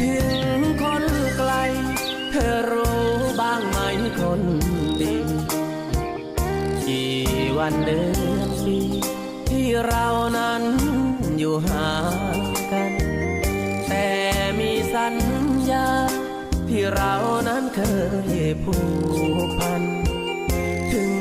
ถึงคนไกล เธอรู้บ้างไหมคนดีกี่วันเดือนปีที่เรานั้นอยู่ห่างกัน แต่มีสัญญา ที่เรานั้นเคยผูกพัน ถึง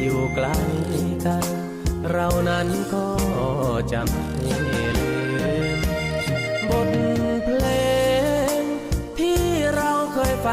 อยู่ไกลกัน เรานั้นก็จะไม่ลื